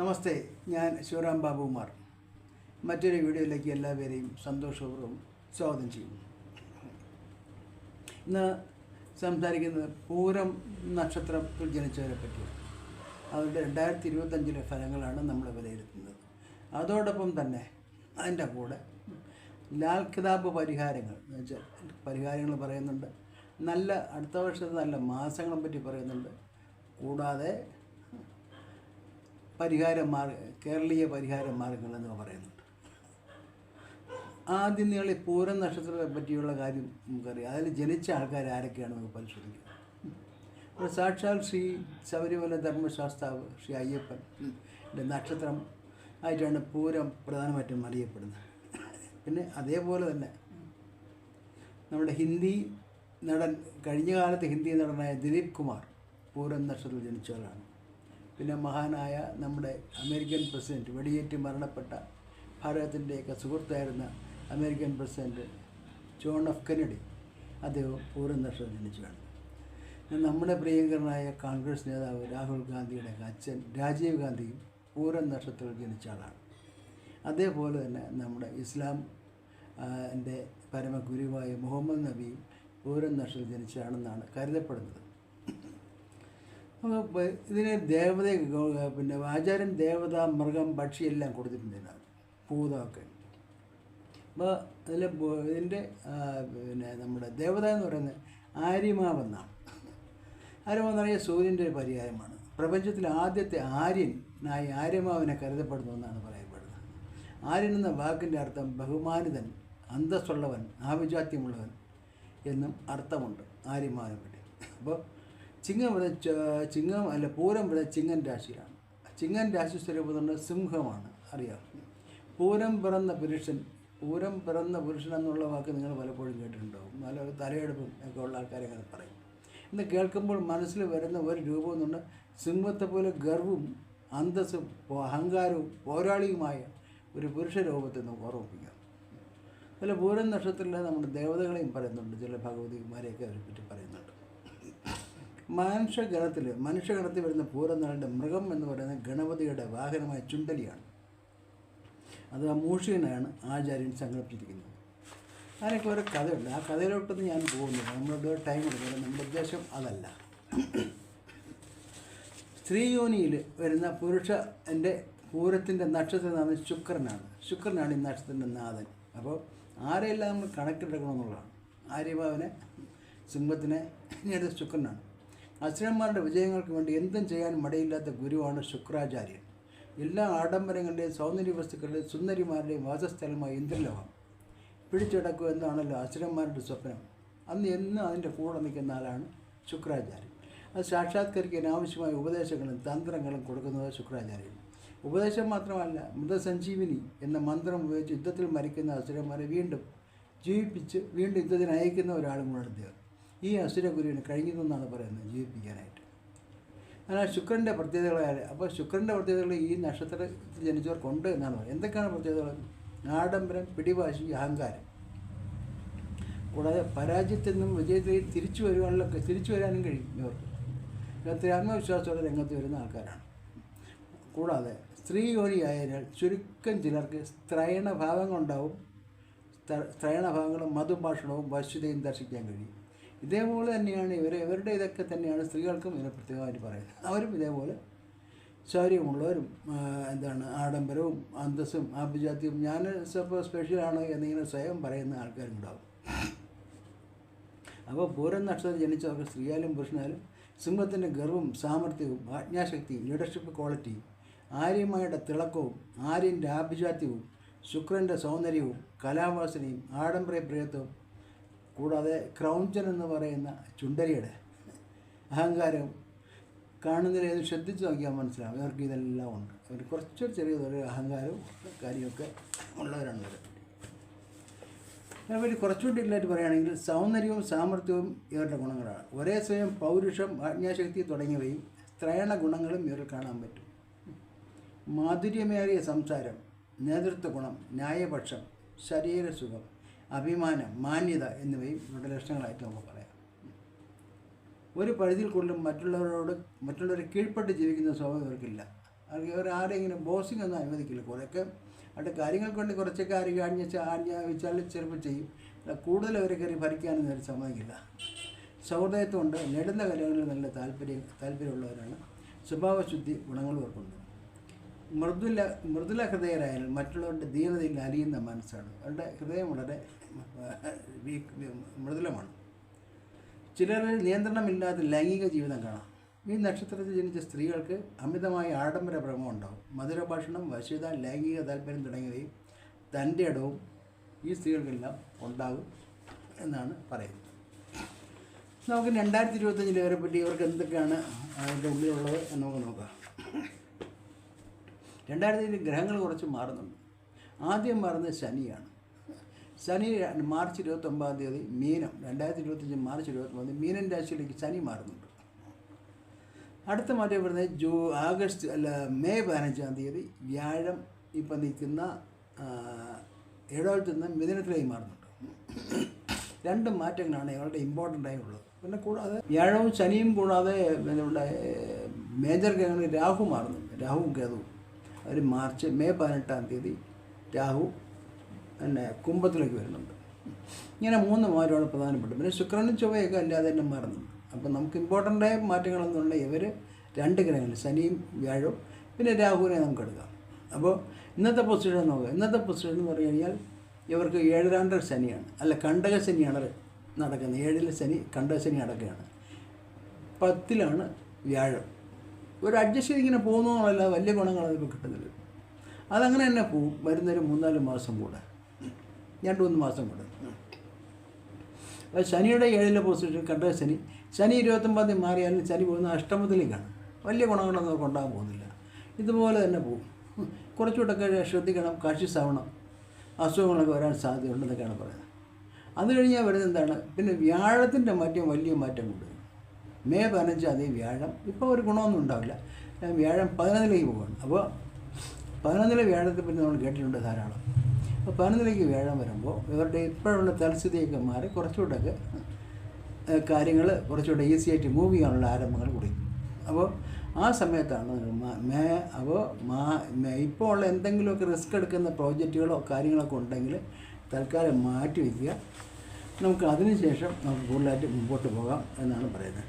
നമസ്തേ ഞാൻ ശിവറാം ബാബുകുമാർ മറ്റൊരു വീഡിയോയിലേക്ക് എല്ലാവരെയും സന്തോഷപൂർവം സ്വാഗതം ചെയ്യുന്നു. ഇന്ന് സംസാരിക്കുന്നത് പൂരം നക്ഷത്രത്തിൽ ജനിച്ചവരെ പറ്റിയാണ്. അവരുടെ രണ്ടായിരത്തി ഇരുപത്തഞ്ചിലെ ഫലങ്ങളാണ് നമ്മൾ വിലയിരുത്തുന്നത്. അതോടൊപ്പം തന്നെ അതിന്റെ കൂടെ ലാൽ കിതാബ് പരിഹാരങ്ങൾ എന്ന് വെച്ചാൽ പരിഹാരങ്ങൾ പറയുന്നുണ്ട്. നല്ല അടുത്ത വർഷത്തെ നല്ല മാസങ്ങളെ പറ്റി പറയുന്നുണ്ട്. കൂടാതെ പരിഹാര മാർഗ കേരളീയ പരിഹാര മാർഗങ്ങൾ എന്ന് പറയുന്നുണ്ട്. ആദ്യം നിങ്ങൾ ഈ പൂരം നക്ഷത്രത്തെ പറ്റിയുള്ള കാര്യം നമുക്കറിയാം. അതിൽ ജനിച്ച ആൾക്കാർ ആരൊക്കെയാണ് നമുക്ക് പരിശോധിക്കാം. അപ്പോൾ സാക്ഷാൽ ശ്രീ ശബരിമല ധർമ്മശാസ്താവ് ശ്രീ അയ്യപ്പന്റെ നക്ഷത്രം ആയിട്ടാണ് പൂരം പ്രധാനമായിട്ടും അറിയപ്പെടുന്നത്. പിന്നെ അതേപോലെ തന്നെ നമ്മുടെ ഹിന്ദി നടൻ കഴിഞ്ഞ കാലത്ത് ഹിന്ദി നടനായ ദിലീപ് കുമാർ പൂരം നക്ഷത്രത്തിൽ ജനിച്ചവരാണ് പിന്നെ മഹാനായ നമ്മുടെ അമേരിക്കൻ പ്രസിഡന്റ് വെടിയേറ്റ് മരണപ്പെട്ട ഭാരതത്തിന്റെയൊക്കെ സുഹൃത്തായിരുന്ന American president John F Kennedy അദ്ദേഹം പൂരം നക്ഷത്രം ജനിച്ചതാണ് നമ്മുടെ പ്രിയങ്കരനായ കോൺഗ്രസ് നേതാവ് രാഹുൽ ഗാന്ധിയുടെ അച്ഛൻ രാജീവ് ഗാന്ധിയും പൂരം നക്ഷത്രത്തിൽ ജനിച്ച ആളാണ്. അതേപോലെ തന്നെ നമ്മുടെ ഇസ്ലാം എന്റെ പരമഗുരുവായ മുഹമ്മദ് നബിയും പൂരം നക്ഷത്രത്തിൽ ജനിച്ചതാണെന്നാണ് കരുതപ്പെടുന്നത്. ഇതിന് ദേവത പിന്നെ ആചാര്യൻ ദേവത മൃഗം പക്ഷി എല്ലാം കൊടുത്തിട്ടുണ്ട് ഇതിനകത്ത്. ഭൂതമൊക്കെ. അപ്പോൾ അതിൽ ഇതിന്റെ പിന്നെ നമ്മുടെ ദേവത എന്ന് പറയുന്നത് ആര്യമാവെന്നാണ് ആര്യമാവെന്ന് പറയുന്നത് സൂര്യന്റെ പര്യായമാണ്. പ്രപഞ്ചത്തിലെ ആദ്യത്തെ ആര്യനായി ആര്യമാവിനെ കരുതപ്പെടുന്നു എന്നാണ് പറയപ്പെടുന്നത്. ആര്യൻ എന്ന വാക്കിന്റെ അർത്ഥം ബഹുമാനിതൻ അന്തസ്സുള്ളവൻ ആഭിജാത്യമുള്ളവൻ എന്നും അർത്ഥമുണ്ട് ആര്യമാവിനെ പറ്റി. അപ്പോൾ ചിങ്ങം ഇവിടെ ചിങ്ങം അല്ല പൂരം ഇവിടെ ചിങ്ങൻ രാശിയിലാണ് ചിങ്ങൻ രാശി സ്വരൂപത്തിന്റെ സിംഹമാണ് അറിയാം. പൂരം പിറന്ന പുരുഷൻ പൂരം പിറന്ന പുരുഷൻ എന്നുള്ള വാക്ക് നിങ്ങൾ പലപ്പോഴും കേട്ടിട്ടുണ്ടാവും. നല്ല തലയെടുപ്പും ഒക്കെ ഉള്ള ആൾക്കാരെ അങ്ങനെ പറയും. ഇന്ന് കേൾക്കുമ്പോൾ മനസ്സിൽ വരുന്ന ഒരു രൂപം എന്നുണ്ട് സിംഹത്തെ പോലെ ഗർവും അന്തസ്സും അഹങ്കാരവും പോരാളിയുമായ ഒരു പുരുഷ രൂപത്തെ നമുക്ക് ഓർമ്മിപ്പിക്കാം. ചില പൂരം നക്ഷത്രത്തിലെ നമ്മുടെ ദേവതകളെയും പറയുന്നുണ്ട് ചില ഭഗവതിമാരെയൊക്കെ അവരെ പറ്റി പറയുന്നുണ്ട്. മനുഷ്യഗണത്തിൽ മനുഷ്യഗണത്തിൽ വരുന്ന പൂരനാളിന്റെ മൃഗം എന്ന് പറയുന്നത് ഗണപതിയുടെ വാഹനമായ ചുണ്ടലിയാണ്. അത് ആ മൂഷികനാണ് ആചാര്യൻ സങ്കല്പിച്ചിരിക്കുന്നത് അതിനൊക്കെ ഒരു കഥയുണ്ട്. ആ കഥയിലോട്ടൊന്നും ഞാൻ പോകുന്നില്ല. നമ്മളുടെ ടൈം എടുക്കില്ല. നമ്മുടെ ഉദ്ദേശം അതല്ല. സ്ത്രീയോനിയിൽ വരുന്ന പുരുഷ എന്റെ പൂരത്തിന്റെ നക്ഷത്രനാഥൻ ശുക്രനാണ്. ശുക്രനാണ് ഈ നക്ഷത്രത്തിന്റെ നാഥൻ. അപ്പോൾ ആരെയെല്ലാം നമ്മൾ കണക്കിലെടുക്കണമെന്നുള്ളതാണ് ആര്യഭാവനെ സിംഹത്തിനെ ഞാൻ ശുക്രനാണ്. അസുരന്മാരുടെ വിജയങ്ങൾക്ക് വേണ്ടി എന്തും ചെയ്യാൻ മടിയില്ലാത്ത ഗുരുവാണ് ശുക്രാചാര്യൻ. എല്ലാ ആഡംബരങ്ങളുടെയും സൗന്ദര്യ വസ്തുക്കളുടെയും സുന്ദരിമാരുടെയും വാസസ്ഥലമായ ഇന്ദ്രലോകം. പിടിച്ചടക്കുക എന്നാണല്ലോ അസുരന്മാരുടെ സ്വപ്നം. അന്ന് എന്നും അതിന്റെ കൂടെ നിൽക്കുന്ന ആളാണ് ശുക്രാചാര്യൻ. അത് സാക്ഷാത്കരിക്കാൻ ആവശ്യമായ ഉപദേശങ്ങളും തന്ത്രങ്ങളും കൊടുക്കുന്നത് ശുക്രാചാര്യൻ. ഉപദേശം മാത്രമല്ല മൃതസഞ്ജീവിനി എന്ന മന്ത്രം ഉപയോഗിച്ച് യുദ്ധത്തിൽ മരിക്കുന്ന അസുരന്മാരെ വീണ്ടും ജീവിപ്പിച്ച് വീണ്ടും യുദ്ധത്തിന് അയക്കുന്ന ഒരാളും കൂടെ അദ്ദേഹം. ഈ അസുര ഗുരുവിന് കഴിഞ്ഞതെന്നാണ് പറയുന്നത് ജീവിപ്പിക്കാനായിട്ട്. എന്നാൽ ശുക്രന്റെ പ്രത്യേകതകളായ അപ്പോൾ ശുക്രന്റെ പ്രത്യേകതകൾ ഈ നക്ഷത്രത്തിൽ ജനിച്ചവർക്കുണ്ട് എന്നാണ് പറയുന്നത്. എന്തൊക്കെയാണ് പ്രത്യേകതകൾ? ആഡംബരം പിടിവാശി അഹങ്കാരം. കൂടാതെ പരാജയത്തിൽ നിന്നും വിജയത്തിൽ തിരിച്ചു വരുവാനുള്ള തിരിച്ചു വരാനും കഴിയും ഇവർക്ക്. ഇവർക്ക് ആത്മവിശ്വാസത്തോടെ രംഗത്ത് വരുന്ന ആൾക്കാരാണ്. കൂടാതെ സ്ത്രീ യോനിയായതിനാൽ ചുരുക്കം ചിലർക്ക് സ്ത്രയണഭാവങ്ങളുണ്ടാവും. സ്ത്ര- സ്ത്രയണഭാവങ്ങളും മധുഭാഷണവും വശ്യതയും ദർശിക്കാൻ കഴിയും. ഇതേപോലെ തന്നെയാണ് ഇവർ ഇവരുടെ ഇതൊക്കെ തന്നെയാണ് സ്ത്രീകൾക്കും ഇതിനെ പ്രത്യേകമായിട്ട് പറയുന്നത്. അവരും ഇതേപോലെ ശൗര്യമുള്ളവരും എന്താണ് ആഡംബരവും അന്തസ്സും ആഭിജാത്യവും ഞാൻ സ്പെഷ്യൽ സ്പെഷ്യലാണ് എന്നിങ്ങനെ സ്വയം പറയുന്ന ആൾക്കാരും ഉണ്ടാവും അപ്പോൾ പൂരം നക്ഷത്രം ജനിച്ചവർക്ക് സ്ത്രീയാലും പുരുഷനാലും സിംഹത്തിന്റെ ഗർവും സാമർഥ്യവും ആജ്ഞാശക്തിയും ലീഡർഷിപ്പ് ക്വാളിറ്റിയും ആര്യമായുടെ തിളക്കവും ആര്യന്റെ ആഭിജാത്യവും ശുക്രന്റെ സൗന്ദര്യവും കലാവാസനയും ആഡംബര പ്രിയത്വവും കൂടാതെ ക്രൗഞ്ചൻ എന്ന് പറയുന്ന ചുണ്ടരിയുടെ അഹങ്കാരം കാണുന്നതിൽ ശ്രദ്ധിച്ച് നോക്കിയാൽ മനസ്സിലാവും. ഇവർക്ക് ഇതെല്ലാം ഉണ്ട്. അവർ കുറച്ചൊരു ചെറിയൊരു അഹങ്കാരവും കാര്യമൊക്കെ ഉള്ളവരാണ് ഇവർ. അതിനെപ്പറ്റി കുറച്ചുകൂടി ഇല്ലായിട്ട് പറയുകയാണെങ്കിൽ സൗന്ദര്യവും സാമർഥ്യവും ഇവരുടെ ഗുണങ്ങളാണ്. ഒരേ സമയം പൗരുഷം ആജ്ഞാശക്തി തുടങ്ങിയവയും സ്ത്രയണ ഗുണങ്ങളും ഇവരിൽ കാണാൻ പറ്റും. മാധുര്യമേറിയ സംസാരം നേതൃത്വ ഗുണം ന്യായപക്ഷം ശരീരസുഖം അഭിമാനം മാന്യത എന്നിവയും ഇവരുടെ ലക്ഷണങ്ങളായിട്ട് നമുക്ക് പറയാം. ഒരു പരിധിയിൽ കൂടുതലും മറ്റുള്ളവരോട് മറ്റുള്ളവരെ കീഴ്പ്പെട്ട് ജീവിക്കുന്ന സ്വഭാവം ഇവർക്കില്ല. അവർക്ക് ഇവർ ആരെങ്കിലും ബോസിംഗ് ഒന്നും അനുവദിക്കില്ല. കുറേയൊക്കെ അവരുടെ കാര്യങ്ങൾ കൊണ്ട് കുറച്ചൊക്കെ ആരെങ്കിലും ആഞ്ഞ ആഞ്ഞ വെച്ചാൽ ചിലപ്പോൾ ചെയ്യും കൂടുതൽ അവരെ കയറി ഭരിക്കാനൊന്നും അവർ സമ്മതിക്കില്ല. കൊണ്ട് നെടുന്ന കലകളിൽ നല്ല താല്പര്യം താല്പര്യമുള്ളവരാണ്. സ്വഭാവശുദ്ധി ഗുണങ്ങൾ അവർക്കുണ്ട് മൃദുല മൃദുല ഹൃദയരായാലും മറ്റുള്ളവരുടെ ദീനതയിൽ അലിയുന്ന മനസ്സാണ്. അവരുടെ ഹൃദയം വളരെ മൃദുലമാണ്. ചിലരിൽ നിയന്ത്രണമില്ലാത്ത ലൈംഗിക ജീവിതം കാണാം. ഈ നക്ഷത്രത്തിൽ ജനിച്ച സ്ത്രീകൾക്ക് അമിതമായ ആഡംബര ഭ്രമം ഉണ്ടാവും. മധുരഭാഷണം വശ്യത ലൈംഗിക താല്പര്യം തുടങ്ങിയവയും തന്റെ ഇടവും ഈ സ്ത്രീകൾക്കെല്ലാം ഉണ്ടാകും എന്നാണ് പറയുന്നത്. നമുക്ക് രണ്ടായിരത്തി ഇരുപത്തഞ്ചിൽ ഇവരെ പറ്റി ഇവർക്ക് എന്തൊക്കെയാണ് അതിന്റെ ഉള്ളിലുള്ളത് എന്ന് നമുക്ക് നോക്കാം. രണ്ടായിരത്തി ഗ്രഹങ്ങൾ കുറച്ച് മാറുന്നുണ്ട്. ആദ്യം മാറുന്നത് ശനിയാണ്. ശനി മാർച്ച് ഇരുപത്തൊമ്പതാം തീയതി മീനം രണ്ടായിരത്തി ഇരുപത്തഞ്ച് മാർച്ച് ഇരുപത്തൊമ്പത് മീനൻ രാശിയിലേക്ക് ശനി മാറുന്നുണ്ട്. അടുത്ത മാറ്റം വരുന്നത് ജൂ ആഗസ്റ്റ് അല്ല മെയ് പതിനഞ്ചാം തീയതി വ്യാഴം ഇപ്പം നിൽക്കുന്ന ഏഴാഴ്ച നിന്ന് മിഥുനത്തിലേക്ക് മാറുന്നുണ്ട്. രണ്ട് മാറ്റങ്ങളാണ് ഇവരുടെ ഇമ്പോർട്ടന്റ് ആയിട്ടുള്ളത് പിന്നെ കൂടാതെ വ്യാഴവും ശനിയും കൂടാതെ നമ്മുടെ മേജർ ഗ്രഹങ്ങളിൽ രാഹു മാറുന്നുണ്ട്. രാഹുവും കേതുവും. അവർ മാർച്ച് മെയ് പതിനെട്ടാം തീയതി രാഹു പിന്നെ കുംഭത്തിലേക്ക് വരുന്നുണ്ട്. ഇങ്ങനെ മൂന്ന് മാറ്റമാണ് പ്രധാനപ്പെട്ടത് പിന്നെ ശുക്രനും ചൊവ്വയൊക്കെ അല്ലാതെ തന്നെ മാറുന്നുണ്ട് അപ്പം നമുക്ക് ഇമ്പോർട്ടന്റ് ആയ മാറ്റങ്ങളൊന്നുമില്ല ഇവർ രണ്ട് ഗ്രഹങ്ങൾ ശനിയും വ്യാഴവും പിന്നെ രാഹുവിനെ നമുക്ക് എടുക്കാം. അപ്പോൾ ഇന്നത്തെ പൊസിഷൻ നോക്കുക ഇന്നത്തെ പൊസിഷൻ എന്ന് പറഞ്ഞു കഴിഞ്ഞാൽ ഇവർക്ക് ഏഴരാണ്ടര ശനിയാണ്. അല്ല കണ്ടക ശനിയാണ് നടക്കുന്നത്. ഏഴിലെ ശനി കണ്ടക ശനി നടക്കുകയാണ് പത്തിലാണ് വ്യാഴം. ഒരു അഡ്ജസ്റ്റ് ഇങ്ങനെ പോകുന്നതല്ല വലിയ അതിപ്പോൾ കിട്ടുന്നില്ല. അതങ്ങനെ തന്നെ പോവും വരുന്നൊരു മൂന്നാൽ മാസം കൂടെ. രണ്ട് മൂന്ന് മാസം കൂടെ അപ്പോൾ ശനിയുടെ ഏഴിലെ പൊസിഷൻ കണ്ട ശനി? ശനി ഇരുപത്തൊമ്പതിൽ മാറിയാലും ശനി പോകുന്ന അഷ്ടമത്തിലേക്കാണ്. വലിയ ഗുണങ്ങളൊന്നും അവർക്ക് ഉണ്ടാകാൻ പോകുന്നില്ല. ഇതുപോലെ തന്നെ പോകും. കുറച്ചുകൂടെയൊക്കെ ശ്രദ്ധിക്കണം കാഷ്യസ് സാവണം അസുഖങ്ങളൊക്കെ വരാൻ സാധ്യതയുണ്ടെന്നൊക്കെയാണ് പറയുന്നത്. അത് കഴിഞ്ഞാൽ വരുന്നത് എന്താണ്? പിന്നെ വ്യാഴത്തിന്റെ മാറ്റം വലിയ മാറ്റം കൊണ്ട് മെയ് പതിനഞ്ച് അതേ വ്യാഴം. ഇപ്പോൾ ഒരു ഗുണമൊന്നും ഉണ്ടാവില്ല. വ്യാഴം പതിനൊന്നിലേക്ക് പോവുകയാണ്. അപ്പോൾ പതിനൊന്നിലെ വ്യാഴത്തെ പറ്റി നമ്മൾ കേട്ടിട്ടുണ്ട് ധാരാളം. പതിനൊന്നിലേക്ക് വ്യാഴം വരുമ്പോൾ ഇവരുടെ ഇപ്പോഴുള്ള തൽസ്ഥിതിയൊക്കെ മാറി കുറച്ചുകൂടെയൊക്കെ കാര്യങ്ങൾ കുറച്ചുകൂടെ ഈസി ആയിട്ട് മൂവ് ചെയ്യാനുള്ള ആരംഭങ്ങൾ കുറിക്കും അപ്പോൾ ആ സമയത്താണ് മേ അപ്പോൾ മാ ഇപ്പോൾ ഉള്ള എന്തെങ്കിലുമൊക്കെ റിസ്ക് എടുക്കുന്ന പ്രോജക്റ്റുകളോ കാര്യങ്ങളൊക്കെ ഉണ്ടെങ്കിൽ തൽക്കാലം മാറ്റി വയ്ക്കുക. നമുക്ക് അതിനുശേഷം നമുക്ക് കൂടുതലായിട്ട് മുമ്പോട്ട് പോകാം എന്നാണ് പറയുന്നത്.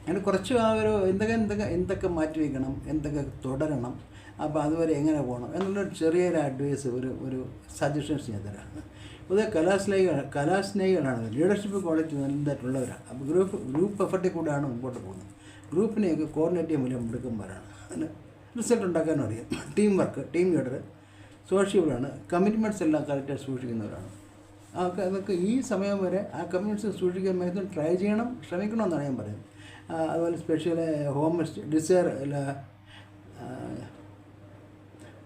അങ്ങനെ കുറച്ച് ആ ഒരു എന്തൊക്കെ എന്തൊക്കെ എന്തൊക്കെ മാറ്റി വയ്ക്കണം എന്തൊക്കെ തുടരണം അപ്പോൾ അതുവരെ എങ്ങനെ പോകണം എന്നുള്ളൊരു ചെറിയൊരു അഡ്വൈസ് ഒരു ഒരു സജഷൻസ് ഞാൻ തരാം. പൊതുവെ കലാസ്നേഹികൾ കലാസ്നേഹികളാണ്. ലീഡർഷിപ്പ് ക്വാളിറ്റി നല്ലതായിട്ടുള്ളവരാണ് അപ്പോൾ ഗ്രൂപ്പ് ഗ്രൂപ്പ് എഫർട്ടിൽ കൂടെയാണ് മുമ്പോട്ട് പോകുന്നത്. ഗ്രൂപ്പിനെയൊക്കെ കോർഡിനേറ്റ് ചെയ്യാൻ മിടുക്കന്മാരാണ്. അതിന് റിസൾട്ട് ഉണ്ടാക്കാനും അറിയാം. ടീം വർക്ക് ടീം ലീഡർ സോഷ്യബിളാണ് കമ്മിറ്റ്മെന്റ്സ് എല്ലാം കറക്റ്റായി സൂക്ഷിക്കുന്നവരാണ്. ആ അതൊക്കെ ഈ സമയം വരെ ആ കമ്മിറ്റ്മെന്റ്സ് സൂക്ഷിക്കാൻ മാക്സിമം ട്രൈ ചെയ്യണം ശ്രമിക്കണമെന്നാണ് ഞാൻ പറയുന്നത്. അതുപോലെ സ്പെഷ്യൽ ഹോം ഡിസയർ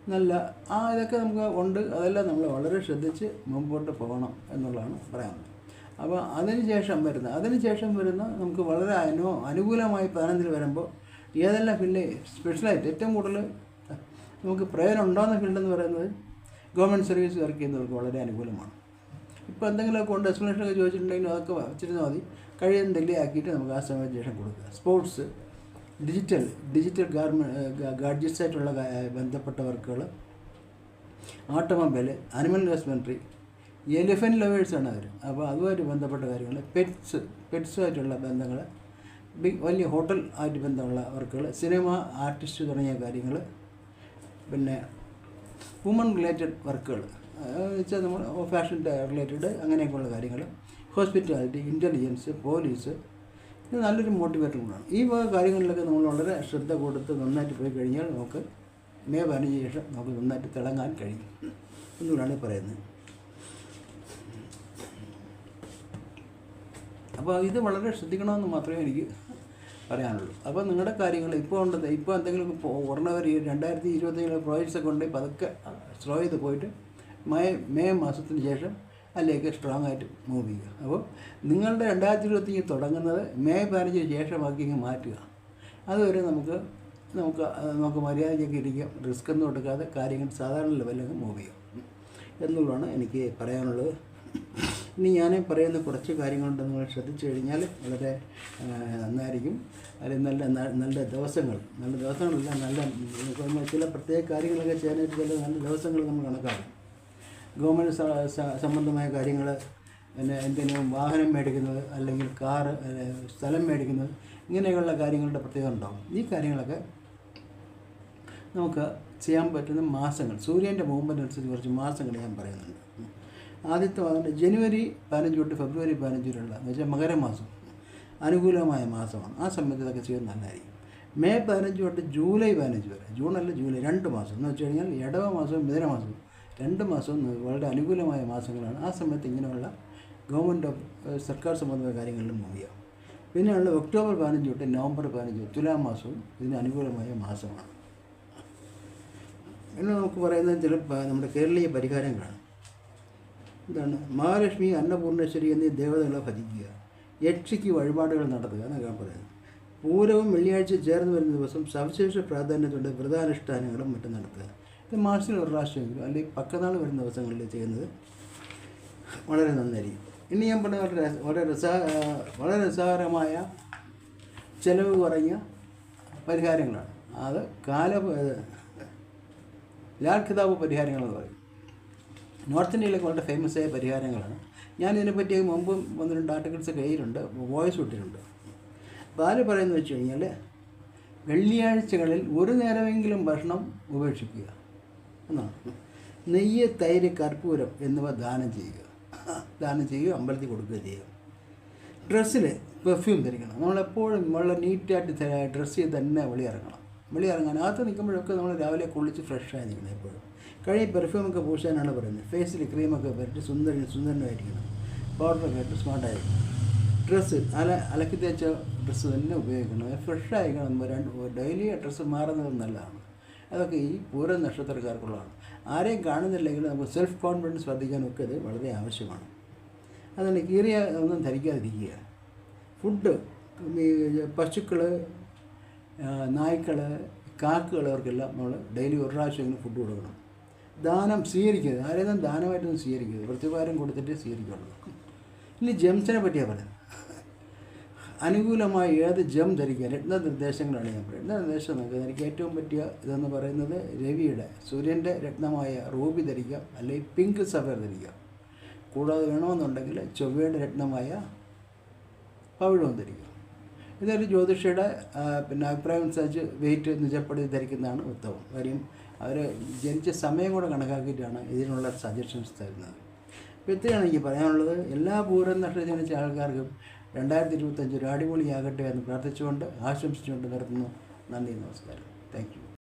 നല്ല ആ ഇതൊക്കെ നമുക്ക് ഉണ്ട്. അതെല്ലാം നമ്മൾ വളരെ ശ്രദ്ധിച്ച് മുമ്പോട്ട് പോകണം എന്നുള്ളതാണ് പറയാനുള്ളത്. അപ്പോൾ അതിന് ശേഷം വരുന്ന അതിന് ശേഷം വരുന്ന നമുക്ക് വളരെ അനു അനുകൂലമായി പതിനൊന്നിൽ വരുമ്പോൾ ഏതെല്ലാം ഫീൽഡ് സ്പെഷ്യലായിട്ട് ഏറ്റവും കൂടുതൽ നമുക്ക് പ്രയോജനം ഉണ്ടാകുന്ന ഫീൽഡ് എന്ന് പറയുന്നത് ഗവൺമെന്റ് സർവീസ് വർക്ക് ചെയ്യുന്നവർക്ക് വളരെ അനുകൂലമാണ്. ഇപ്പോൾ എന്തെങ്കിലുമൊക്കെ ഉണ്ട് എക്സ്പ്ലനേഷനൊക്കെ ചോദിച്ചിട്ടുണ്ടെങ്കിൽ അതൊക്കെ വെച്ചിരുന്നാൽ മതി. കഴിയുന്ന ഡെല്ലി ആക്കിയിട്ട് നമുക്ക് ആ സമയത്ത് ശേഷം കൊടുക്കുക. സ്പോർട്സ് ഡിജിറ്റൽ ഡിജിറ്റൽ ഗാർമെ ഗാഡ്ജറ്റ്സായിട്ടുള്ള ബന്ധപ്പെട്ട വർക്കുകൾ ഓട്ടോമൊബൈൽ അനിമൽ ഹസ്ബൻഡറി എലിഫന്റ് ലവേഴ്സാണ് അവർ. അപ്പോൾ അതുമായിട്ട് ബന്ധപ്പെട്ട കാര്യങ്ങൾ പെറ്റ്സ് പെറ്റ്സുമായിട്ടുള്ള ബന്ധങ്ങൾ ബിഗ് വലിയ ഹോട്ടൽ ആയിട്ട് ബന്ധമുള്ള വർക്കുകൾ സിനിമ ആർട്ടിസ്റ്റ് തുടങ്ങിയ കാര്യങ്ങൾ പിന്നെ വുമൺ റിലേറ്റഡ് വർക്കുകൾ വെച്ചാൽ നമ്മൾ ഫാഷൻ റിലേറ്റഡ് അങ്ങനെയൊക്കെയുള്ള കാര്യങ്ങൾ ഹോസ്പിറ്റാലിറ്റി ഇന്റലിജൻസ് പോലീസ് ഇത് നല്ലൊരു മോട്ടിവേറ്റർ കൂടാണ്. ഈ വക കാര്യങ്ങളിലൊക്കെ നമ്മൾ വളരെ ശ്രദ്ധ കൊടുത്ത് നന്നായിട്ട് പോയി കഴിഞ്ഞാൽ നമുക്ക് മേ പതിനഞ്ച് ശേഷം നമുക്ക് നന്നായിട്ട് തിളങ്ങാൻ കഴിയും. എന്നുകൂടാണ് പറയുന്നത്. അപ്പോൾ ഇത് വളരെ ശ്രദ്ധിക്കണമെന്ന് മാത്രമേ എനിക്ക് പറയാനുള്ളൂ. അപ്പോൾ നിങ്ങളുടെ കാര്യങ്ങൾ ഇപ്പോൾ ഉണ്ടത് ഇപ്പോൾ എന്തെങ്കിലും ഉടനവർ രണ്ടായിരത്തി ഇരുപത്തഞ്ചിലെ പ്രോജക്ട്സ് ഒക്കെ ഉണ്ടെങ്കിൽ അതൊക്കെ സ്ലോ ചെയ്ത് പോയിട്ട് മേ മേ മാസത്തിന് ശേഷം അതിലേക്ക് സ്ട്രോങ് ആയിട്ട് മൂവ് ചെയ്യുക. അപ്പോൾ നിങ്ങളുടെ രണ്ടായിരത്തി ഇരുപത്തിയഞ്ച് തുടങ്ങുന്നത് മെയ് പതിനഞ്ചിന് ശേഷമാക്കി ഇങ്ങ് മാറ്റുക. അതുവരെ നമുക്ക് നമുക്ക് നമുക്ക് മര്യാദയ്ക്ക് ഇരിക്കാം. റിസ്ക് ഒന്നും എടുക്കാതെ കാര്യങ്ങൾ സാധാരണ ലെവലിലൊക്കെ മൂവ് ചെയ്യാം. എന്നുള്ളതാണ് എനിക്ക് പറയാനുള്ളത്. ഇനി ഞാൻ പറയുന്ന കുറച്ച് കാര്യങ്ങളുണ്ട് നിങ്ങൾ ശ്രദ്ധിച്ചു കഴിഞ്ഞാൽ വളരെ നന്നായിരിക്കും. അതിൽ നല്ല നല്ല ദിവസങ്ങൾ നല്ല ദിവസങ്ങളല്ല നല്ല ചില പ്രത്യേക കാര്യങ്ങളൊക്കെ ചെയ്യാനായിട്ട് ചില നല്ല ദിവസങ്ങൾ നമ്മൾ കണക്കാക്കും. ഗവൺമെന്റ് സംബന്ധമായ കാര്യങ്ങൾ പിന്നെ എന്തെങ്കിലും വാഹനം മേടിക്കുന്നത് അല്ലെങ്കിൽ കാറ് സ്ഥലം മേടിക്കുന്നത് ഇങ്ങനെയുള്ള കാര്യങ്ങളുടെ പ്രത്യേകത ഉണ്ടാകും ഈ കാര്യങ്ങളൊക്കെ നമുക്ക് ചെയ്യാൻ പറ്റുന്ന മാസങ്ങൾ സൂര്യന്റെ മൂവ്മെന്റ് അനുസരിച്ച് കുറച്ച് മാസങ്ങൾ ഞാൻ പറയുന്നുണ്ട്. ആദ്യത്തെ മാസം ജനുവരി പതിനഞ്ച് തൊട്ട് ഫെബ്രുവരി പതിനഞ്ച് വരെയുള്ള എന്ന് വെച്ചാൽ മകരമാസം അനുകൂലമായ മാസമാണ്. ആ സമയത്ത് ഇതൊക്കെ ചെയ്യുന്നത് നല്ലതായിരിക്കും മെയ് പതിനഞ്ച് തൊട്ട് ജൂലൈ പതിനഞ്ച് വരെ ജൂൺ അല്ല ജൂലൈ രണ്ട് മാസം. എന്ന് വെച്ച് കഴിഞ്ഞാൽ ഇടവ മാസവും മിഥുന മാസവും. രണ്ട് മാസവും വളരെ അനുകൂലമായ മാസങ്ങളാണ്. ആ സമയത്ത് ഇങ്ങനെയുള്ള ഗവൺമെന്റ് സർക്കാർ സംബന്ധമായ കാര്യങ്ങളിൽ മൂവ് ചെയ്യാം പിന്നെയുള്ള ഒക്ടോബർ പതിനഞ്ച് തൊട്ട് നവംബർ പതിനഞ്ച് തുലാം മാസവും ഇതിന് അനുകൂലമായ മാസമാണ്. പിന്നെ നമുക്ക് പറയുന്നത് ചില നമ്മുടെ കേരളീയ പരിഹാരങ്ങളാണ്. എന്താണ്? മഹാലക്ഷ്മി അന്നപൂർണേശ്വരി എന്നീ ദേവതകളെ ഭജിക്കുക. യക്ഷിക്ക് വഴിപാടുകൾ നടത്തുക എന്നൊക്കെ പറയുന്നത്. പൂരവും വെള്ളിയാഴ്ച ചേർന്ന് വരുന്ന ദിവസം സവിശേഷ പ്രാധാന്യത്തോടെ വ്രതാനുഷ്ഠാനങ്ങളും മറ്റും നടത്തുക. മാസത്തിൽ ഒരു പ്രാവശ്യമെങ്കിലും അല്ലെങ്കിൽ പക്കനാൾ വരുന്ന ദിവസങ്ങളിൽ ചെയ്യുന്നത് വളരെ നന്നായിരിക്കും. ഇനി ഞാൻ പറഞ്ഞ വളരെ വളരെ രസ വളരെ രസകരമായ ചിലവ് കുറഞ്ഞ പരിഹാരങ്ങളാണ്. അത് കാല ലാൽ കിതാബ് പരിഹാരങ്ങളെന്ന് പറയും. നോർത്ത് ഇന്ത്യയിലൊക്കെ വളരെ ഫേമസ് ആയ പരിഹാരങ്ങളാണ്. ഞാൻ ഇതിനെപ്പറ്റി മുമ്പും ഒന്ന് രണ്ട് ആർട്ടിക്കിൾസ് കയ്യിലുണ്ട് വോയിസ് ഇട്ടിട്ടുണ്ട് അപ്പോൾ അതിൽ പറയുന്നത് വെച്ച് കഴിഞ്ഞാൽ വെള്ളിയാഴ്ചകളിൽ ഒരു നേരമെങ്കിലും ഭക്ഷണം ഉപേക്ഷിക്കുക. എന്നാണ് നെയ്യ് തൈര് കർപ്പൂരം എന്നിവ ദാനം ചെയ്യുക. ദാനം ചെയ്യുക അമ്പലത്തിൽ കൊടുക്കുക ചെയ്യുക. ഡ്രസ്സിൽ പെർഫ്യൂം ധരിക്കണം. നമ്മളെപ്പോഴും വളരെ നീറ്റായിട്ട് ഡ്രസ്സ് ചെയ്ത് തന്നെ വെളിയിറങ്ങണം. വെളിയിറങ്ങാൻ അകത്ത് നിൽക്കുമ്പോഴൊക്കെ നമ്മൾ രാവിലെ കുളിച്ച് ഫ്രഷായി നിൽക്കണം എപ്പോഴും. കഴി പെർഫ്യൂമൊക്കെ പൂശാനാണ് പറയുന്നത്. ഫേസിൽ ക്രീമൊക്കെ പറ്റി സുന്ദരൻ സുന്ദരനായിരിക്കണം. പൗഡറൊക്കെ ഇട്ട് സ്മാർട്ടായിരിക്കണം ഡ്രസ്സ് അല അലക്കി തേച്ച ഡ്രസ്സ് തന്നെ ഉപയോഗിക്കണം. ഫ്രഷ് ആയിരിക്കണം. രണ്ട് ഡെയിലി ഡ്രസ്സ് മാറുന്നത് നല്ലതാണ്. അതൊക്കെ ഈ പൂര നക്ഷത്രക്കാർക്കുള്ളതാണ്. ആരെയും കാണുന്നില്ലെങ്കിൽ നമുക്ക് സെൽഫ് കോൺഫിഡൻസ് വർദ്ധിക്കാനൊക്കെ ഇത് വളരെ ആവശ്യമാണ്. അതുകൊണ്ട് കീറിയ ഒന്നും ധരിക്കാതിരിക്കുക. ഫുഡ് പശുക്കൾ നായ്ക്കൾ കാക്കകൾ അവർക്കെല്ലാം നമ്മൾ ഡെയിലി ഒരു പ്രാവശ്യമെങ്കിലും ഫുഡ് കൊടുക്കണം. ദാനം സ്വീകരിക്കരുത്. ആരെയും ദാനമായിട്ടൊന്നും സ്വീകരിക്കരുത്. പ്രത്യുപകാരം കൊടുത്തിട്ട് സ്വീകരിക്കുള്ളൂ. ഇനി ജെംസിനെ പറ്റിയാണ് പറയുന്നത്. അനുകൂലമായ ഏത് ജം ധരിക്കുക? രത്ന നിർദ്ദേശങ്ങളാണ് ഞാൻ പറയുന്നത്. നിർദ്ദേശം നോക്കുക എനിക്ക് ഏറ്റവും പറ്റിയ ഇതെന്ന് പറയുന്നത് രവിയുടെ സൂര്യന്റെ രത്നമായ റൂബി ധരിക്കാം അല്ലെങ്കിൽ പിങ്ക് സഫർ ധരിക്കാം കൂടാതെ വേണമെന്നുണ്ടെങ്കിൽ ചൊവ്വയുടെ രത്നമായ പവിഴവും ധരിക്കാം ഇതൊരു ജ്യോതിഷിയുടെ പിന്നെ അഭിപ്രായം അനുസരിച്ച് വെയിറ്റ് നിജപ്പെടുത്തി ധരിക്കുന്നതാണ് ഉത്തമം. കാര്യം അവർ ജനിച്ച സമയം കൂടെ കണക്കാക്കിയിട്ടാണ് ഇതിനുള്ള സജഷൻസ് തരുന്നത്. അപ്പോൾ ഇത്രയാണ് എനിക്ക് പറയാനുള്ളത്. എല്ലാ പൂരം നഷ്ടം ജനിച്ച ആൾക്കാർക്കും രണ്ടായിരത്തി ഇരുപത്തഞ്ച് ഒരു അടിപൊളിയാകട്ടെ എന്ന് പ്രാർത്ഥിച്ചുകൊണ്ട് ആശംസിച്ചുകൊണ്ട് നിർത്തുന്നു. നന്ദി നമസ്കാരം. താങ്ക്